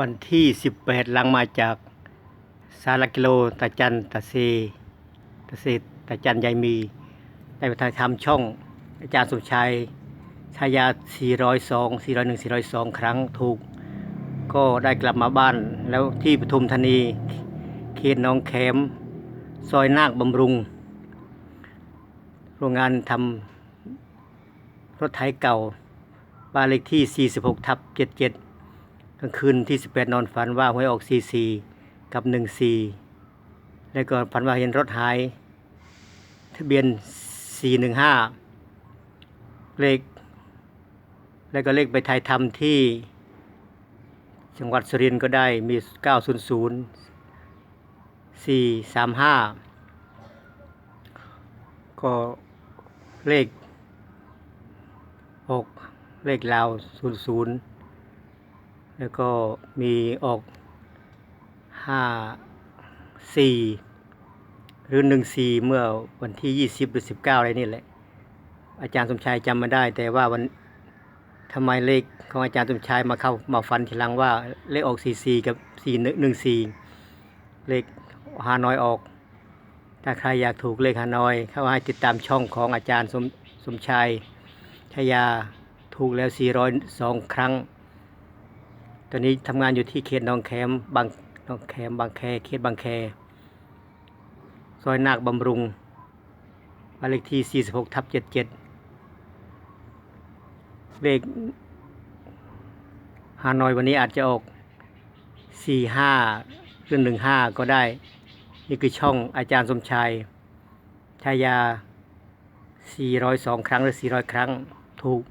วันที่ 18 หลังมาจากสารกิโลตาจันตาเซตาเซตาจันยายมีได้ไปถ่ายทำช่องอาจารย์สมชัยชายา 402 401 402 ครั้งถูก ก็ได้กลับมาบ้าน แล้วที่ปทุมธานีเขตน้องแขม ซอยนาคบำรุง โรงงานทำรถไถเก่า บ้านเลขที่ 46 ทับ 77 กลางคืนที่ 18 นอนฝันว่าหวยออก 44 กับ 14 แล้วก็ฝันว่าเห็นรถหาย ทะเบียน 415 เลข แล้วก็เลขไปไทยทำที่จังหวัดสุรินทร์ก็ได้มี 900 435 ก็เลขออกเลขลาว00 แล้วก็มีออก5 4หรือ1 4เมื่อวันที่20หรือ19อะไรนี่แหละ อาจารย์สมชายจำไม่ได้ แต่ว่าวันทำไมเลขของอาจารย์สมชายมาเข้ามาฟันทีหลังว่าเลขออก4 4กับ4 1 4เลขฮานอยออก ถ้าใครอยากถูกเลขฮานอยเข้าให้ติดตามช่องของอาจารย์สมสมชายชยาถูกแล้ว 402 ครั้ง ตอนนี้ทำงานอยู่ที่เขตหนองแคมบางหนองแคมบางแคเขตบางแคซอยนาคบำรุงบ้านเลขที่ 46ทับ77 เลขฮานอยวันนี้อาจจะออก 45หรือ15 ก็ได้ นี่คือช่องอาจารย์สมชายชายา 402 ครั้งหรือ 400 ครั้งถูก